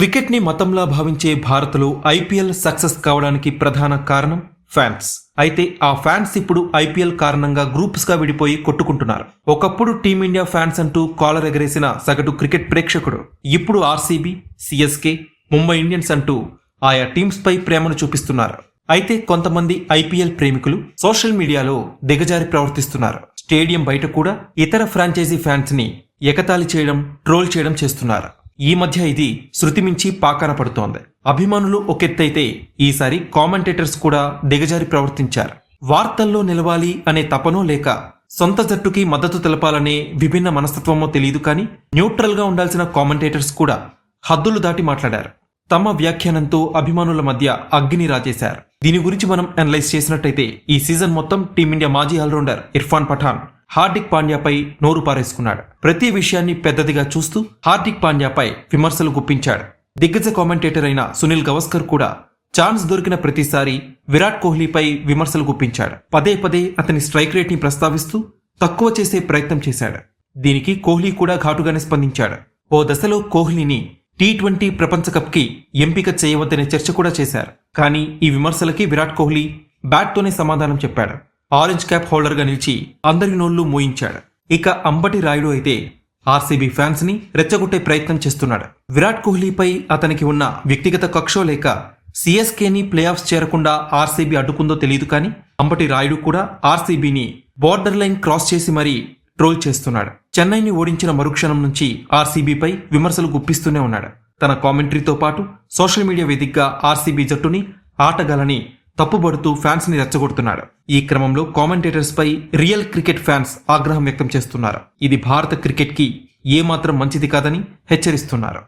క్రికెట్ని మతంలా భావించే భారత్లో IPL success కావడానికి ప్రధాన కారణం ఫ్యాన్స్. అయితే ఆ ఫ్యాన్స్ ఇప్పుడు ఐపీఎల్ కారణంగా గ్రూప్స్గా విడిపోయి కొట్టుకుంటున్నారు. ఒకప్పుడు టీమిండియా ఫ్యాన్స్ అంటూ కాలర్ ఎగరేసిన సగటు క్రికెట్ ప్రేక్షకుడు. ఇప్పుడు ఆర్సీబీ సిఎస్కే ముంబై ఇండియన్స్ అంటూ ఆయా టీమ్స్ పై ప్రేమను చూపిస్తున్నారు. అయితే కొంతమంది ఐపీఎల్ ప్రేమికులు సోషల్ మీడియాలో దిగజారి ప్రవర్తిస్తున్నారు. స్టేడియం బయట కూడా ఇతర ఫ్రాంచైజీ ఫ్యాన్స్ని చేయడం ట్రోల్ చేయడం చేస్తున్నారు. ఈ మధ్య ఇది శృతిమించి పాకాన పడుతోంది. అభిమానులు ఒకెత్తైతే ఈసారి కామెంటేటర్స్ కూడా దిగజారి ప్రవర్తించారు. వార్తల్లో నిలవాలి అనే తపనో లేక సొంత జట్టుకి మద్దతు తెలపాలనే విభిన్న మనస్తత్వమో తెలియదు కానీ న్యూట్రల్గా ఉండాల్సిన కామెంటేటర్స్ కూడా హద్దులు దాటి మాట్లాడారు. తమ వ్యాఖ్యానంతో అభిమానుల మధ్య అగ్ని రాజేశారు. దీని గురించి మనం అనలైజ్ చేసినట్టయితే ఈ సీజన్ మొత్తం టీమిండియా మాజీ ఆల్రౌండర్ ఇర్ఫాన్ పఠాన్ హార్దిక్ పాండ్యాపై నోరు పారేసుకున్నాడు. ప్రతి విషయాన్ని పెద్దదిగా చూస్తూ హార్దిక్ పాండ్యాపై విమర్శలు గుప్పించాడు. దిగ్గజ కామెంటేటర్ అయిన సునీల్ గవస్కర్ కూడా ఛాన్స్ దొరికిన ప్రతిసారి విరాట్ కోహ్లీపై విమర్శలు గుప్పించాడు. పదే పదే అతని స్ట్రైక్ రేట్ని ప్రస్తావిస్తూ తక్కువ చేసే ప్రయత్నం చేశాడు. దీనికి కోహ్లీ కూడా ఘాటుగానే స్పందించాడు. ఓ దశలో కోహ్లీని టీ ట్వంటీ ప్రపంచ కప్కి ఎంపిక చేయవద్దనే చర్చ కూడా చేశారు. కానీ ఈ విమర్శలకి విరాట్ కోహ్లీ బ్యాట్తోనే సమాధానం చెప్పాడు. ఆరెంజ్ క్యాప్ హోల్డర్గా నిలిచి అందరి నోళ్ళు మోయించాడు. ఇక అంబటి రాయుడు అయితే ఆర్సీబీ ఫ్యాన్స్ని రెచ్చగొట్టే ప్రయత్నం చేస్తున్నాడు. విరాట్ కోహ్లీపై అతనికి ఉన్న వ్యక్తిగత కక్షో లేక సిఎస్కేని ప్లే ఆఫ్స్ చేరకుండా ఆర్సీబీ అడ్డుకుందో తెలియదు కానీ అంబటి రాయుడు కూడా ఆర్సీబీని బార్డర్ లైన్ క్రాస్ చేసి మరీ ట్రోల్ చేస్తున్నాడు. చెన్నైని ఓడించిన మరుక్షణం నుంచి ఆర్సీబీపై విమర్శలు గుప్పిస్తూనే ఉన్నాడు. తన కామెంటరీతో పాటు సోషల్ మీడియా వేదికగా ఆర్సీబీ జట్టుని ఆటగాలని తప్పుబడుతూ ఫ్యాన్స్ని రెచ్చగొడుతున్నాడు ఈ క్రమంలో కామెంటేటర్స్ పై రియల్ క్రికెట్ ఫ్యాన్స్ ఆగ్రహం వ్యక్తం చేస్తున్నారు. ఇది భారత క్రికెట్కి ఏమాత్రం మంచిది కాదని హెచ్చరిస్తున్నారు.